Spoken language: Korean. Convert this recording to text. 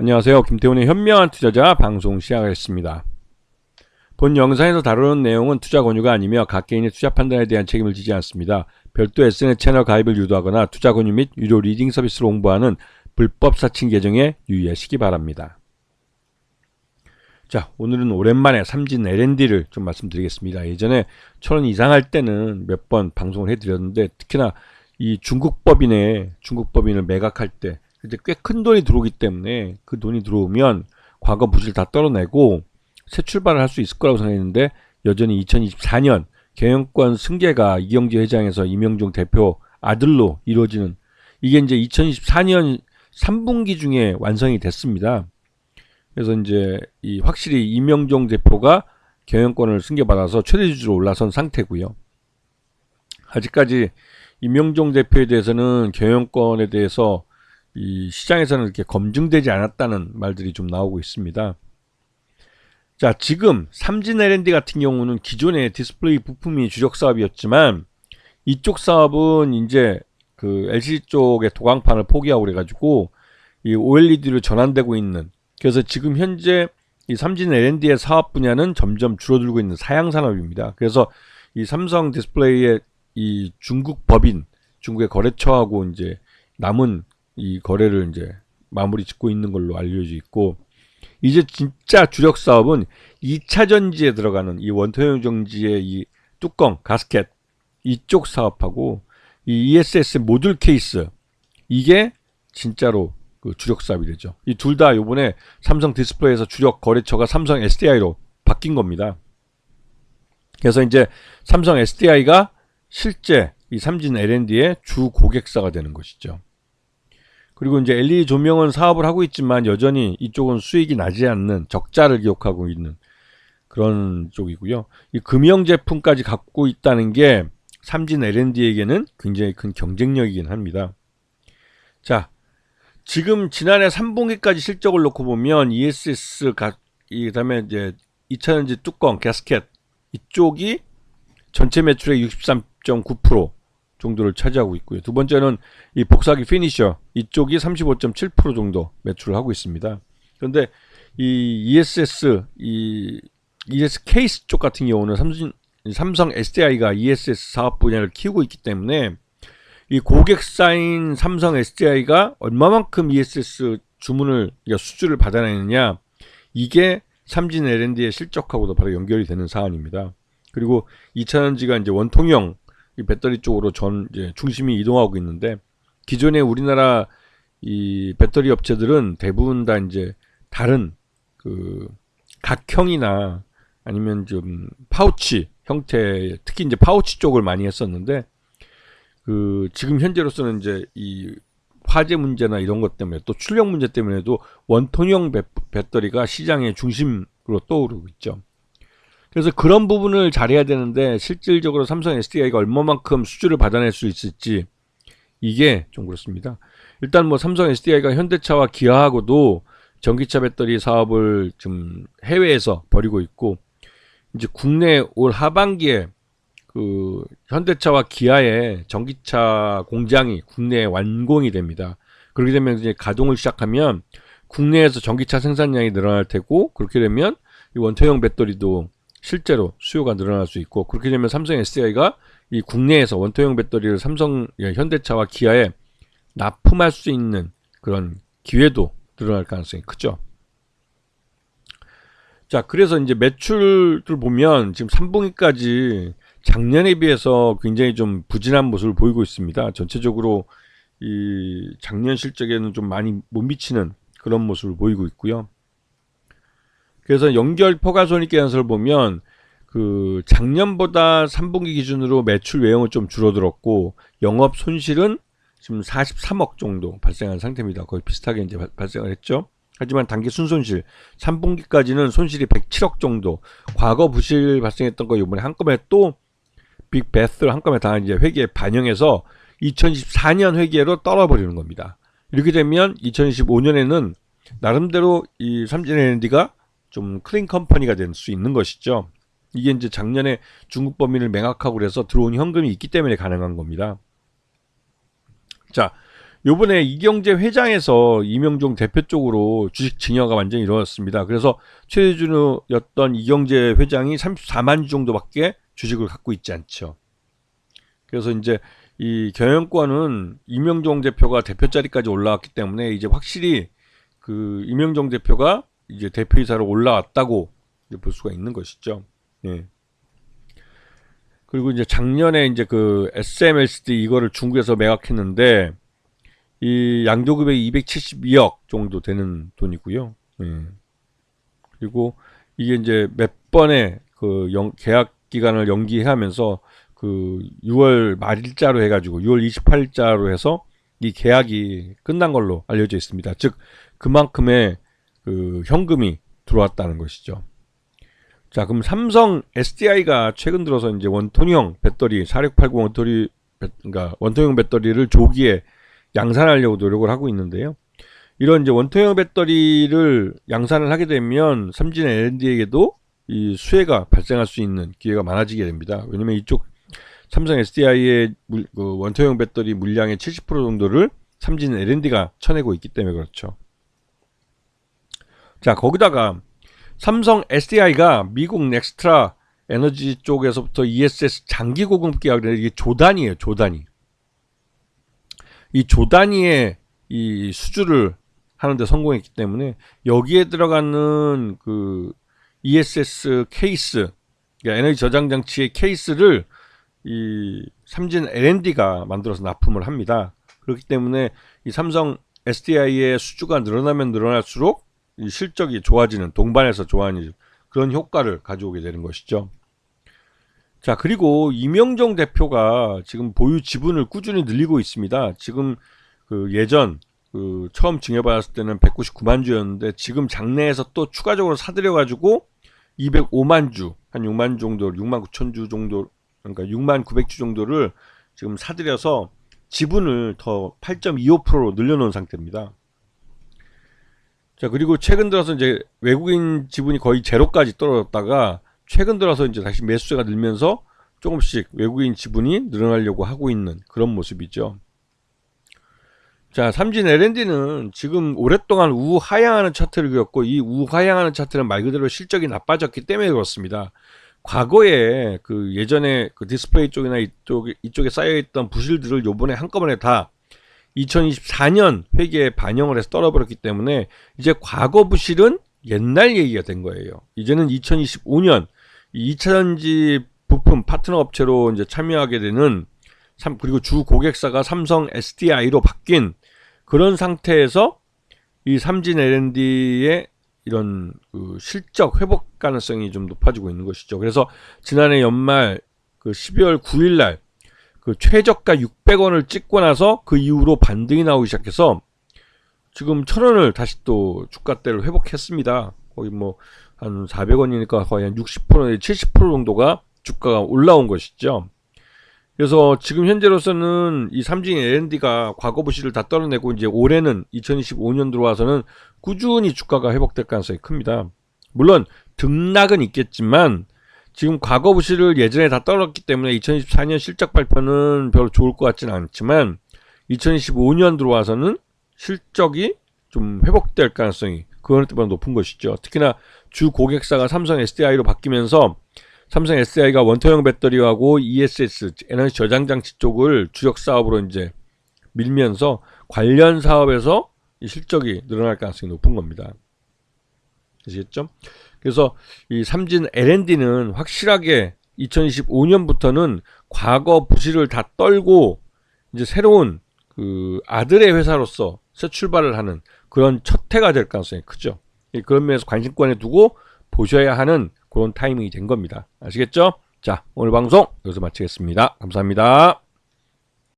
안녕하세요. 김태훈의 현명한 투자자 방송 시작하겠습니다. 본 영상에서 다루는 내용은 투자 권유가 아니며 각 개인의 투자 판단에 대한 책임을 지지 않습니다. 별도 SNS 채널 가입을 유도하거나 투자 권유 및 유료 리딩 서비스를 홍보하는 불법 사칭 계정에 유의하시기 바랍니다. 자, 오늘은 오랜만에 삼진 L&D를 좀 말씀드리겠습니다. 예전에 천원 이상 할 때는 몇 번 방송을 해드렸는데 특히나 이 중국 법인에 중국 법인을 매각할 때 이제 꽤 큰 돈이 들어오기 때문에 그 돈이 들어오면 과거 부실 다 떨어내고 새 출발을 할 수 있을 거라고 생각했는데 여전히 2024년 경영권 승계가 이경재 회장에서 이명종 대표 아들로 이루어지는 이게 이제 2024년 3분기 중에 완성이 됐습니다. 그래서 이제 이 확실히 이명종 대표가 경영권을 승계받아서 최대 주주로 올라선 상태고요. 아직까지 이명종 대표에 대해서는 경영권에 대해서 이 시장에서는 이렇게 검증되지 않았다는 말들이 좀 나오고 있습니다. 자, 지금 삼진 L&D 같은 경우는 기존의 디스플레이 부품이 주력 사업이었지만 이쪽 사업은 이제 그 LCD 쪽의 도광판을 포기하고 그래가지고 이 OLED로 전환되고 있는 그래서 지금 현재 이 삼진 L&D의 사업 분야는 점점 줄어들고 있는 사양 산업입니다. 그래서 이 삼성 디스플레이의 이 중국 법인 중국의 거래처하고 이제 남은 이 거래를 이제 마무리 짓고 있는 걸로 알려져 있고 이제 진짜 주력 사업은 2차 전지에 들어가는 이 원통형 정지의 이 뚜껑 가스켓 이쪽 사업하고 이 ESS 모듈 케이스 이게 진짜로 그 주력 사업이 되죠. 이 둘 다 요번에 삼성 디스플레이에서 주력 거래처가 삼성 SDI로 바뀐 겁니다. 그래서 이제 삼성 SDI가 실제 이 삼진 L&D의 주 고객사가 되는 것이죠. 그리고 이제 LED 조명은 사업을 하고 있지만 여전히 이쪽은 수익이 나지 않는 적자를 기록하고 있는 그런 쪽이고요. 이 금형 제품까지 갖고 있다는 게 삼진 L&D에게는 굉장히 큰 경쟁력이긴 합니다. 자, 지금 지난해 3분기까지 실적을 놓고 보면 ESS 가, 이 다음에 이제 2차전지 뚜껑 가스켓 이쪽이 전체 매출의 63.9% 정도를 차지하고 있고요. 두 번째는 이 복사기 피니셔 이쪽이 35.7% 정도 매출을 하고 있습니다. 그런데 이 ESS 이 ES 케이스 쪽 같은 경우는 삼성 삼성 SDI가 ESS 사업 분야를 키우고 있기 때문에 이 고객사인 삼성 SDI가 얼마만큼 ESS 주문을 그러니까 수주를 받아내느냐 이게 삼진 L&D의 실적하고도 바로 연결이 되는 사안입니다. 그리고 2차전지가 이제 원통형 이 배터리 쪽으로 전 이제 중심이 이동하고 있는데 기존의 우리나라 이 배터리 업체들은 대부분 다 이제 다른 그 각형이나 아니면 좀 파우치 형태 특히 이제 파우치 쪽을 많이 했었는데 그 지금 현재로서는 이제 이 화재 문제나 이런 것 때문에 또 출력 문제 때문에도 원통형 배, 배터리가 시장의 중심으로 떠오르고 있죠. 그래서 그런 부분을 잘해야 되는데 실질적으로 삼성 SDI가 얼마만큼 수주를 받아낼 수 있을지 이게 좀 그렇습니다. 일단 뭐 삼성 SDI가 현대차와 기아하고도 전기차 배터리 사업을 좀 해외에서 벌이고 있고 이제 국내 올 하반기에 그 현대차와 기아의 전기차 공장이 국내에 완공이 됩니다. 그렇게 되면 이제 가동을 시작하면 국내에서 전기차 생산량이 늘어날 테고 그렇게 되면 이 원통형 배터리도 실제로 수요가 늘어날 수 있고 그렇게 되면 삼성 SDI가 이 국내에서 원통형 배터리를 삼성 예, 현대차와 기아에 납품할 수 있는 그런 기회도 늘어날 가능성이 크죠. 자, 그래서 이제 매출을 보면 지금 3분기까지 작년에 비해서 굉장히 좀 부진한 모습을 보이고 있습니다. 전체적으로 이 작년 실적에는 좀 많이 못 미치는 그런 모습을 보이고 있고요. 그래서 연결 포괄손익 계산서를 보면 그 작년보다 3분기 기준으로 매출 외형은 좀 줄어들었고 영업 손실은 지금 43억 정도 발생한 상태입니다. 거의 비슷하게 이제 발생을 했죠. 하지만 단기 순손실 3분기까지는 손실이 107억 정도 과거 부실 발생했던 거 이번에 한꺼번에 또 빅베스를 한꺼번에 다 이제 회계에 반영해서 2024년 회계로 떨어버리는 겁니다. 이렇게 되면 2025년에는 나름대로 이 삼진 에너지가 좀 클린 컴퍼니가 될 수 있는 것이죠. 이게 이제 작년에 중국 범인을 맹학하고 그래서 들어온 현금이 있기 때문에 가능한 겁니다. 자, 요번에 이경재 회장에서 이명종 대표 쪽으로 주식 증여가 완전히 이루어졌습니다. 그래서 최대준이었던 이경재 회장이 34만 주 정도밖에 주식을 갖고 있지 않죠. 그래서 이제 이 경영권은 이명종 대표가 대표 자리까지 올라왔기 때문에 이제 확실히 그 이명종 대표가 이제 대표이사로 올라왔다고 볼 수가 있는 것이죠. 예. 그리고 이제 작년에 이제 그 SMLCD 이거를 중국에서 매각했는데 이 양도 금액이 272억 정도 되는 돈이고요. 예. 그리고 이게 이제 몇 번의 그 영, 계약 기간을 연기하면서 그 6월 말일자로 해가지고 6월 28일자로 해서 이 계약이 끝난 걸로 알려져 있습니다. 즉 그만큼의 그 현금이 들어왔다는 것이죠. 자, 그럼 삼성 SDI가 최근 들어서 이제 원통형 배터리 4680 원통리 그러니까 원통형 배터리를 조기에 양산하려고 노력을 하고 있는데요. 이런 이제 원통형 배터리를 양산을 하게 되면 삼진 L&D에게도 이 수혜가 발생할 수 있는 기회가 많아지게 됩니다. 왜냐면 이쪽 삼성 SDI의 물, 그 원통형 배터리 물량의 70% 정도를 삼진 L&D가 쳐내고 있기 때문에 그렇죠. 자, 거기다가 삼성 SDI가 미국 넥스트라 에너지 쪽에서부터 ESS 장기 고급 계약을 이게 조단위예요, 조단위. 이 조단위의 이 수주를 하는데 성공했기 때문에 여기에 들어가는 그 ESS 케이스, 그러니까 에너지 저장 장치의 케이스를 이 삼진 L&D가 만들어서 납품을 합니다. 그렇기 때문에 이 삼성 SDI의 수주가 늘어나면 늘어날수록 이 실적이 좋아지는 동반해서 좋아하는 그런 효과를 가져오게 되는 것이죠. 자 그리고 이명정 대표가 지금 보유 지분을 꾸준히 늘리고 있습니다. 지금 그 예전 그 처음 증여받았을 때는 199만 주였는데 지금 장내에서 또 추가적으로 사들여 가지고 205만 주, 한 6만 주 정도, 6만 9천 주 정도, 그러니까 6만 900주 정도를 지금 사들여서 지분을 더 8.25%로 늘려놓은 상태입니다. 자, 그리고 최근 들어서 이제 외국인 지분이 거의 제로까지 떨어졌다가 최근 들어서 이제 다시 매수세가 늘면서 조금씩 외국인 지분이 늘어나려고 하고 있는 그런 모습이죠. 자, 삼진 L&D는 지금 오랫동안 우하향하는 차트를 그렸고 이 우하향하는 차트는 말 그대로 실적이 나빠졌기 때문에 그렇습니다. 과거에 그 예전에 그 디스플레이 쪽이나 이쪽 이쪽에 쌓여 있던 부실들을 요번에 한꺼번에 다 2024년 회계에 반영을 해서 떨어버렸기 때문에 이제 과거 부실은 옛날 얘기가 된 거예요. 이제는 2025년 2차전지 부품 파트너 업체로 이제 참여하게 되는 삼 그리고 주 고객사가 삼성 SDI로 바뀐 그런 상태에서 이 삼진 L&D의 이런 그 실적 회복 가능성이 좀 높아지고 있는 것이죠. 그래서 지난해 연말 그 12월 9일 날 그 최저가 600원을 찍고 나서 그 이후로 반등이 나오기 시작해서 지금 천 원을 다시 또 주가대를 회복했습니다. 거의 뭐 한 400원이니까 거의 한 60%, 70% 정도가 주가가 올라온 것이죠. 그래서 지금 현재로서는 이 삼진 L&D가 과거 부실을 다 떨어내고 이제 올해는 2025년 들어와서는 꾸준히 주가가 회복될 가능성이 큽니다. 물론 등락은 있겠지만 지금 과거 부실을 예전에 다 떨었기 때문에 2024년 실적 발표는 별로 좋을 것 같지는 않지만 2025년 들어와서는 실적이 좀 회복될 가능성이 그거는 때보다 높은 것이죠. 특히나 주 고객사가 삼성 SDI로 바뀌면서 삼성 SDI가 원통형 배터리하고 ESS 에너지 저장 장치 쪽을 주력 사업으로 이제 밀면서 관련 사업에서 이 실적이 늘어날 가능성이 높은 겁니다. 아시겠죠? 그래서 이 삼진 L&D는 확실하게 2025년부터는 과거 부실을 다 떨고 이제 새로운 그 아들의 회사로서 새 출발을 하는 그런 첫 해가 될 가능성이 크죠. 그런 면에서 관심권에 두고 보셔야 하는 그런 타이밍이 된 겁니다. 아시겠죠? 자, 오늘 방송 여기서 마치겠습니다. 감사합니다.